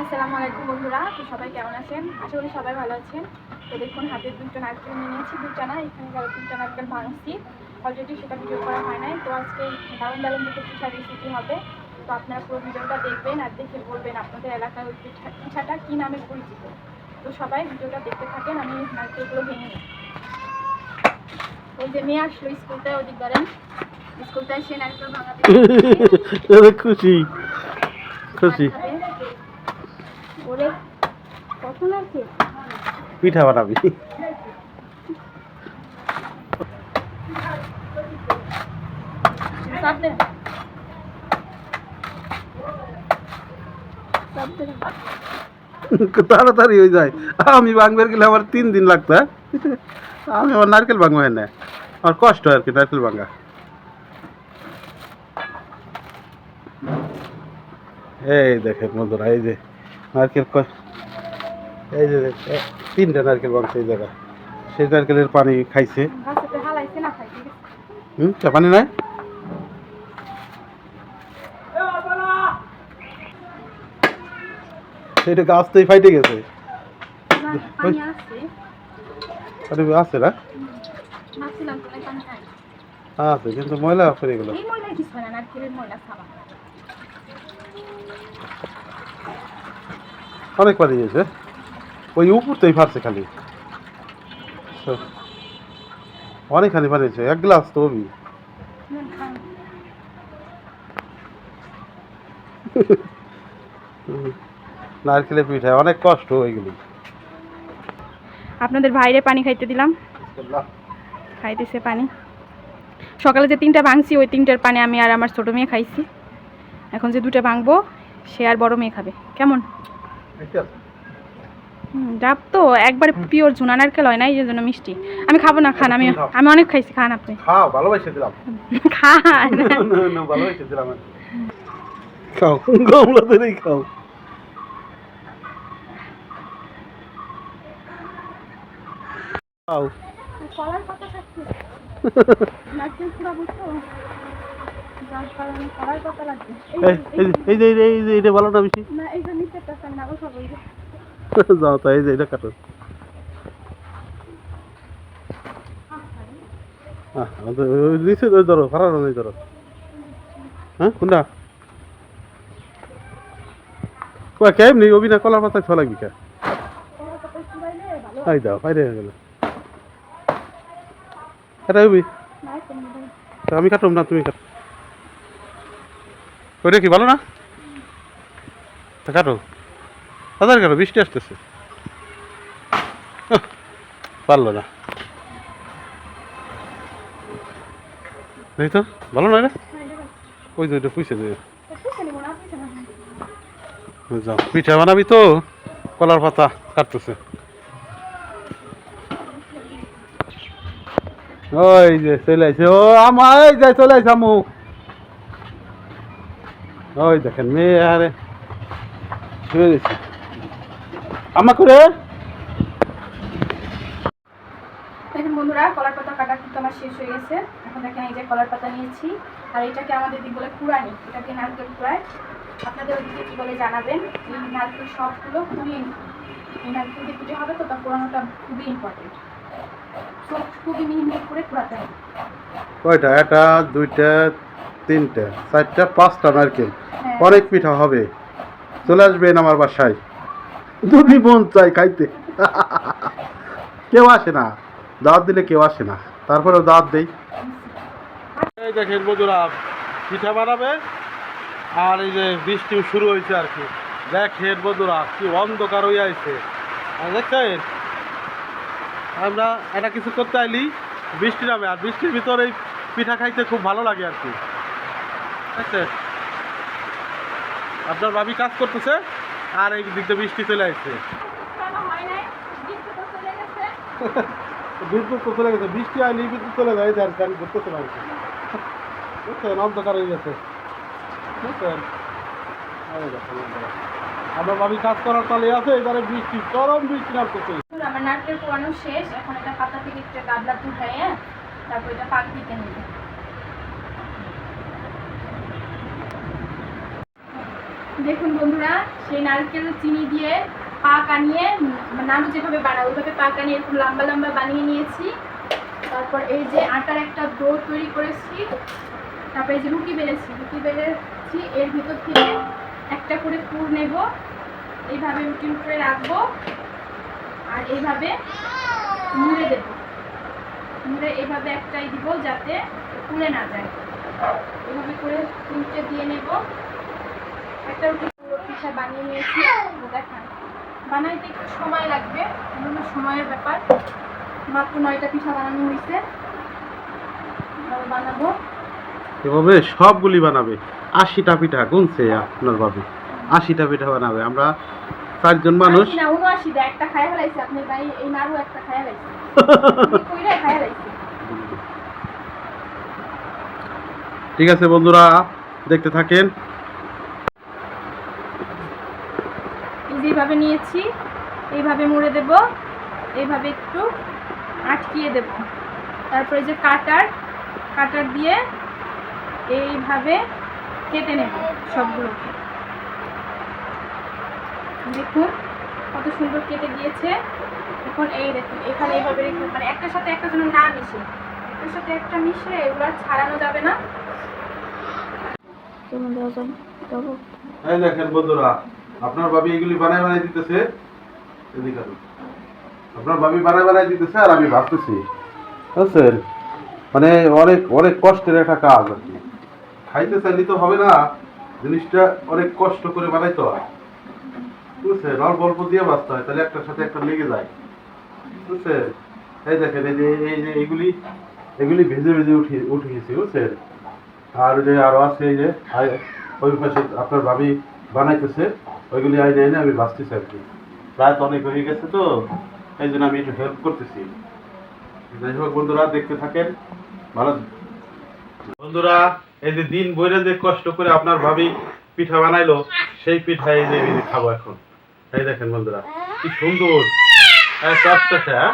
আসসালামু আলাইকুম বন্ধুরা তো সবাই কেমন আছেন? আশা করি সবাই ভালো আছেন। তো দেখুন হাতে দুটো নারকেল নিয়ে নিয়েছি দুটা না এখানে তিনটা নারকেল ভাঙছি অলরেডি সেটা ভিডিও করা হয় নাই। তো আজকে দারুণ দারুণ দুটো পিঠা রেসিপি হবে। তো আপনারা পুরো ভিডিওটা দেখবেন আর দেখে বলবেন আপনাদের এলাকার ওই পিঠা পিঠাটা কী নামে পরিচিত। তো সবাই ভিডিওটা দেখতে থাকেন আমি নারকেলগুলো ভেঙে নিই। ওই যে মেয়ে আসলো স্কুলটায় ওদিক ধরেন। স্কুলটায় সে নারকেল ভাঙাতে এদের খুশি। ওরে কত নারকেল পিঠা বানাবি। তাড়াতাড়ি হয়ে যায়। আমি ভাঙবার গেলে আমার তিন দিন লাগতো হ্যাঁ? আমি আমার নারকেল ভাঙবো হয় না আমার কষ্ট আর কি নারকেল ভাঙা। এই দেখেন বন্ধুরা এই যে নারকেল এই যে তিনটা নারকেল ভাঙছে এই জায়গায়। সেই নারকেলের পানি খাইছে। হুম চা পানি নাই? সেইটা গাছ তো ফাইটে গেছে। পানি আছে। না? আছে কিন্তু ময়লা পড়ে গেল। ময়লা কিছু না নারকেলের ময়লা খাওয়া অনেক পানি গেছে। ওই উপর তোই ফাটছে খালি। অনেক খালি পানি হয়েছে এক গ্লাস তো খান। নারকেলের পিঠা অনেক কষ্ট হয়ে গেল আপনাদের ভাইরে পানি খাইতে দিলাম। খাইতেছে পানি। সকালে যে তিনটা ভাঙছি ওই তিনটার পানি আমি আর আমার ছোটো মেয়ে খাইছি। এখন যে দুটো ভাঙবো সে আর বড় মেয়ে খাবে। কেমন? ডাব তো একবারে পিওর ঝুনা নারকেল হয় না এই জন্য মিষ্টি। আমি খাব না খান আমি আমি অনেক খাইছি খান আপনি। খাও ভালোবাসে দিলাম। খান। ভালোবাসে দিলাম খাও গমলা ধরেই খাও। খাও। কলার পাতা খাচ্ছি। নারকেল পুরা বুঝছ যার কারণে কলার পাতা লাগবে এই যে- এই যে না না কাটো হ্যাঁ হ্যাঁ কেমনি অভিনয় কলার পাতায় ছ লাগবি পাতা হয়ে আমি কাটুম না তুমি কাটো ওইটা কি ভালো না? তা কাটো। তাদের কাটো বৃষ্টি আসতেছে। পারল না। তো, ভালো না রে ওই তো ওইটা পুষে দে যাও, পিঠা বানাবি তো, কলার পাতা কাটতেছে। ওই যে চলে আইছে, ও আমার এই যে চলে আইছে আমু ওই দেখেন মেয়ে আরে শুয়ে গেছে আমা করে? দেখেন বন্ধুরা কলার পাতা কাটা কিন্তু আমার শেষ হয়ে গেছে। এখন দেখেন এই যে কলার পাতা নিয়েছি আর এটাকে আমাদের দিক বলে কুড়ানি এটাকে নারকেল কুড়ায় আপনাদের ওদিকে কী বলে জানাবেন? এই নারকেল সবগুলো খুবই এই নারকেল দিয়ে পুজো হবে তো তা কুড়ানোটা খুবই ইম্পর্টেন্ট সব খুবই মিহি মিহি করে কুড়াতে হবে। কয়টা? একটা দুইটা তিনটা চারটা পাঁচটা নারকেল। হ্যাঁ। অনেক পিঠা হবে। চলে আসবেন আমার বাসায়। যদি মন চাই খাইতে। কেউ আসে না। দাঁত দিলে কেউ আসে না। তারপরেও দাঁত দেই। এই দেখেন বন্ধুরা পিঠা বানাবে। আর এই যে বৃষ্টি শুরু হয়েছে আর কি। দেখেন বন্ধুরা কি অন্ধকার হয়ে আছে। আর দেখছেন আমরা এটা কিছু করতে আইলি বৃষ্টি নামে। আর বৃষ্টির ভিতরে এই পিঠা খাইতে খুব ভালো লাগে আর কি। দেখছেন আপনার ভাবি কাজ করতেছে আর এই দিক দিয়ে বৃষ্টি চলে আসছে। বিদ্যুৎ তো চলে গেছে বৃষ্টি আইলি বিদ্যুৎ চলে যায় আর গাড়ি ঘুরতে চলে আসছে বুঝছেন অন্ধকার হয়ে গেছে। বুঝছেন। আমার ভাবি কাজ করার তালে আছে এবারে বৃষ্টি চরম বৃষ্টি নামতেছে। আমার নারকেল শেষ এখন এটা পাতা থেকে একটা হ্যাঁ তারপর এটা পাক দিতে নেবে। দেখুন বন্ধুরা, সেই নারকেল চিনি দিয়ে পাক আনিয়ে নাড়ু যেভাবে বানাবো ওইভাবে পাক আনিয়ে এরকম লম্বা লম্বা বানিয়ে নিয়েছি। তারপর এই যে আটার একটা ডো তৈরি করেছি, তারপর যে রুটি বেলেছি রুটি বেলেছি, এর ভিতর থেকে একটা করে পুর নেব। এইভাবে রুটির উপরে রাখব আর এইভাবে মুড়ে দেব। মুড়ে এইভাবে একটাই দিব যাতে পুড়ে না যায়। এভাবে করে তিনটে দিয়ে নেব। একটা রুটি পুরো পিঠা বানিয়ে নিয়েছি। দেখান বানাইতে একটু সময় লাগবে এগুলো সময়ের ব্যাপার। মাত্র নয়টা পিঠা বানানো হয়েছে। এভাবে বানাবো। এভাবে সবগুলি বানাবে। আশিটা পিঠা গুনছে আপনার ভাবি। আশিটা পিঠা বানাবে। আমরা চারজন মানুষ। না উনআশি একটা খায়া ফেলাইছে। আপনি তাই এই নাড়ু একটা খায়া ফেলাইছে। কইরা খায়া ফেলাইছে। ঠিক আছে বন্ধুরা দেখতে থাকেন এই যে এইভাবে নিয়েছি এইভাবে মুড়ে দেব এইভাবে একটু আটকিয়ে দেব। তারপরে যে কাটার কাটার দিয়ে এইভাবে কেটে নেব সবগুলোকে। দেখুন কত সুন্দর কেটে দিয়েছে এখন এই দেখুন এখানে এইভাবে রেখে মানে একটার সাথে একটা যেন না মিশে। একটার সাথে একটা মিশে এগুলো আর ছাড়ানো যাবে না। এই দেখেন বন্ধুরা আপনার ভাবি এগুলি বানাই বানাই দিতেছে। এদিকে আপনার ভাবি বানাই বানাই দিতেছে আর আমি ভাবতেছি, বুঝছেন? মানে অনেক অনেক কষ্টের একটা কাজ আর কি। খাইতে চাইলে তো হবে না, জিনিসটা অনেক কষ্ট করে বানাইতে হয়। বুঝছেন? অল্প অল্প দিয়ে বাঁচতে হয়, তাহলে একটার সাথে একটা লেগে যায়। বুঝছেন? এই দেখেন, এই যে এই যে এইগুলি এগুলি ভেজে ভেজে উঠে উঠে গেছে বুঝছেন? আর যে আরও আছে, এই যে ওই পাশে আপনার ভাবি বানাইতেছে। ওইগুলি আইনে এনে আমি বাঁচতেছি আর কি। রাত অনেক হয়ে গেছে তো, এই জন্য আমি একটু হেল্প করতেছি। যাই হোক, বন্ধুরা, দেখতে থাকেন। ভালো বন্ধুরা, এই যে দিন বইরে যে কষ্ট করে আপনার ভাবি পিঠা বানাইলো, সেই পিঠা এই যে খাব এখন। এই দেখেন বন্ধুরা, কি সুন্দর। হ্যাঁ?